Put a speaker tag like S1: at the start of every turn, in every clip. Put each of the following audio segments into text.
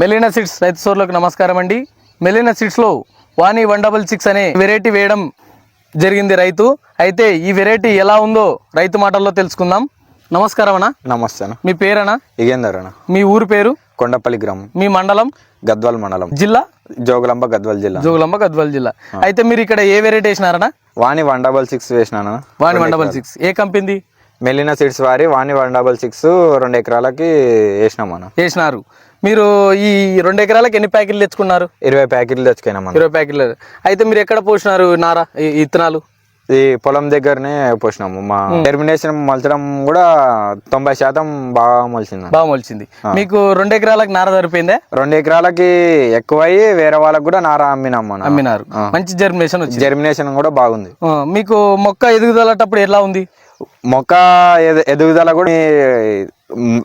S1: Melina seeds రైతు సోర్లకు నమస్కారం అండి. మెలీనా సీడ్స్లో వాణి వన్ డబల్ సిక్స్ అనే వెరైటీ వేయడం జరిగింది రైతు. అయితే ఈ వెరైటీ ఎలా ఉందో రైతు మాటల్లో తెలుసుకుందాం. నమస్కారం అన్న.
S2: నమస్తే అన్న.
S1: మీ పేరనా
S2: ఇగేందర్ అన్న.
S1: మీ ఊరు పేరు?
S2: కొండపల్లి గ్రామం.
S1: మీ మండలం?
S2: గద్వాల్ మండలం.
S1: జిల్లా?
S2: జోగులాంబ గద్వాల్ జిల్లా.
S1: జోగులాంబ గద్వాల జిల్లా. అయితే మీరు ఇక్కడ ఏ వెరైటీ వేసినారనా
S2: వాణి వన్ డబల్ సిక్స్ వేసినాను
S1: వాణి వన్ డబల్ సిక్స్. ఏ కంపెనీది?
S2: మెలినా సీడ్స్ వారి వాణి వన్ డబల్ సిక్స్ రెండు ఎకరాలకి వేసినాం మనం
S1: వేసినారు. మీరు ఈ రెండు ఎకరాలకు ఎన్ని ప్యాకెట్లు తెచ్చుకున్నారు?
S2: ఇరవై ప్యాకెట్లు తెచ్చుకున్నాం
S1: ఇరవై ప్యాకెట్లు. అయితే మీరు ఎక్కడ పోసినారు నారా ఈ ఇత్తనాలు?
S2: ఈ పొలం దగ్గరనే పోసినాము. మా టెర్మినేషన్ మలచడం కూడా తొంభై శాతం బాగా మొలిచింది.
S1: బాగా మొలిచింది. మీకు రెండు ఎకరాలకు నార సరిపోయిందే
S2: రెండు ఎకరాలకి ఎక్కువయ్యి వేరే వాళ్ళకి కూడా నార అమ్మినాం మనం.
S1: అమ్మినారు. మంచి జర్మినేషన్ వచ్చింది.
S2: జెర్మినేషన్ కూడా బాగుంది.
S1: మీకు మొక్క ఎదుగుదలటప్పుడు ఎలా ఉంది?
S2: మొక్క ఎదు- ఎదుగుదల కూడా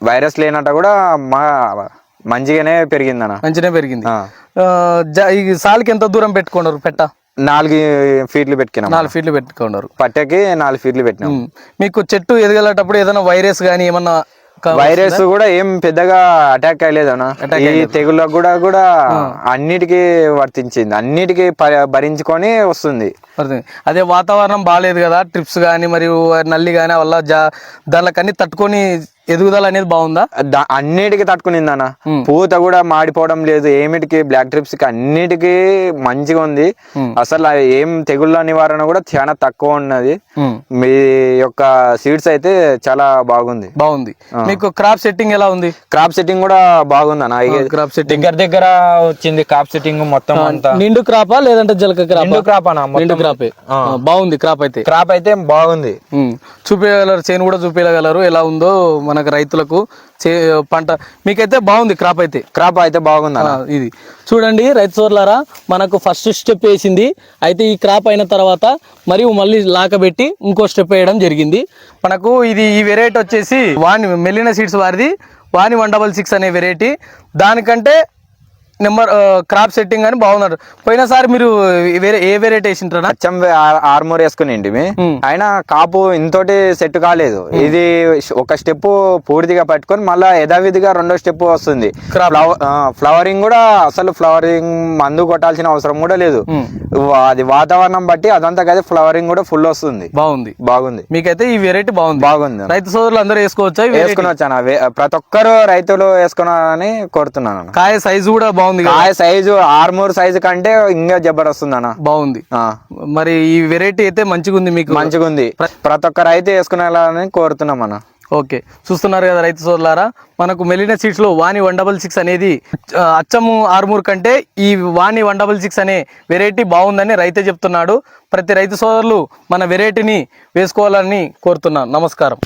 S2: వైరస్ లేనట్ట కూడా మా మంచిగానే పెరిగిందన్న.
S1: పెరిగింది.
S2: ఆ.
S1: ఆ, జ- ఈ సాలుకి ఎంత దూరం పెట్టుకున్నారు పెట్ట?
S2: నాలుగు ఫీట్లు పెట్టుకున్నాం
S1: నాలుగు ఫీట్లు పెట్టుకున్నారు.
S2: పట్టకి నాలుగు ఫీట్లు పెట్టినాం.
S1: మీకు చెట్టు ఎదగలేటప్పుడు ఏదైనా వైరస్ కానీ ఏమన్నా
S2: వైరస్ కూడా ఏం పెద్దగా అటాక్ అయ్యలేదన్న ఈ తెగుళ్ళకు కూడా కూడా అన్నిటికీ వర్తించింది. అన్నిటికీ భరించుకొని వస్తుంది.
S1: అదే వాతావరణం బాగాలేదు కదా ట్రిప్స్ కానీ మరియు నల్లి కానీ వల్ల జా దానికన్నీ అన్ని తట్టుకొని ఎదుగుదల అనేది బాగుందా?
S2: అన్నిటికీ తట్టుకునిందన్న. పూత కూడా మాడిపోవడం లేదు ఏమిటికి బ్లాక్ ట్రిప్స్కి అన్నిటికీ మంచిగా ఉంది. అసలు ఏం తెగుళ్ళ నివారణ కూడా చాలా తక్కువ ఉన్నది. మీ యొక్క సీడ్స్ అయితే చాలా బాగుంది.
S1: బాగుంది. మీకు క్రాప్ సెట్టింగ్ ఎలా ఉంది?
S2: క్రాప్ సెట్టింగ్ కూడా బాగుంది అన్న
S1: క్రాప్ సెట్టింగ్
S2: దగ్గర దగ్గర వచ్చింది క్రాప్ సెట్టింగ్ మొత్తం అంతా.
S1: నిండు క్రాపా లేదంటే జలక క్రాప్?
S2: నిండు క్రాప్ అన్న
S1: నిండు క్రాపే. బాగుంది క్రాప్ అయితే.
S2: క్రాప్ అయితే బాగుంది.
S1: చూపించగలరు చేను కూడా చూపించగలరు ఎలా ఉందో మనకు రైతులకు చే పంట మీకైతే బాగుంది క్రాప్ అయితే?
S2: క్రాప్ అయితే బాగుంది
S1: ఇది. చూడండి రైతు సోర్లారా మనకు ఫస్ట్ స్టెప్ వేసింది. అయితే ఈ క్రాప్ అయిన తర్వాత మరియు మళ్ళీ లాకబెట్టి ఇంకో స్టెప్ వేయడం జరిగింది. మనకు ఇది ఈ వెరైటీ వచ్చేసి వాణి మెలిన సీడ్స్ వారిది. వాణి వన్ డబల్ సిక్స్ అనే వెరైటీ. దానికంటే నెంబర్ క్రాప్ సెట్టింగ్ అని బాగున్నారు. పోయినసారి మీరు వేరే ఏ వెరైటీ వేసింటారా
S2: అచ్చం ఆర్మోర్ వేసుకుని అయినా కాపు ఇంతోటి సెట్ కాలేదు. ఇది ఒక స్టెప్ పూర్తిగా పట్టుకొని మళ్ళా యథావిధిగా రెండో స్టెప్ వస్తుంది. ఫ్లవరింగ్ కూడా అసలు ఫ్లవరింగ్ మందు కొట్టాల్సిన అవసరం కూడా లేదు. అది వాతావరణం బట్టి అదంతా కదా ఫ్లవరింగ్ కూడా ఫుల్ వస్తుంది.
S1: బాగుంది.
S2: బాగుంది.
S1: మీకైతే ఈ వెరైటీ బాగుంది.
S2: బాగుంది.
S1: రైతు సోదరులు అందరూ వేసుకోవచ్చా? ఈ variety?
S2: వేసుకుని వచ్చాను. అవే- ప్రతి ఒక్కరు రైతులు వేసుకున్నారని కోరుతున్నాను.
S1: కాయ సైజు కూడా బాగుంది
S2: కాయ సైజు ఆర్మూర్ సైజు కంటే ఇంకా జబర్దస్తుంది అన్న.
S1: బాగుంది.
S2: ఆ,
S1: మరి ఈ వెరైటీ అయితే మంచిగా ఉంది మీకు?
S2: మంచిగా ఉంది ప్రతి ఒక్క రైతు వేసుకునేలాని కోరుతున్నాం అన్న.
S1: ఓకే. చూస్తున్నారు కదా రైతు సోదరులారా మనకు మెలిన సీట్స్లో వాణి వన్ డబల్ సిక్స్ అనేది అచ్చము ఆరుమూరు కంటే ఈ వాణి వన్ డబల్ సిక్స్ అనే వెరైటీ బాగుందని రైతే చెప్తున్నాడు. ప్రతి రైతు సోదరులు మన వెరైటీని వేసుకోవాలని కోరుతున్నాను నమస్కారం.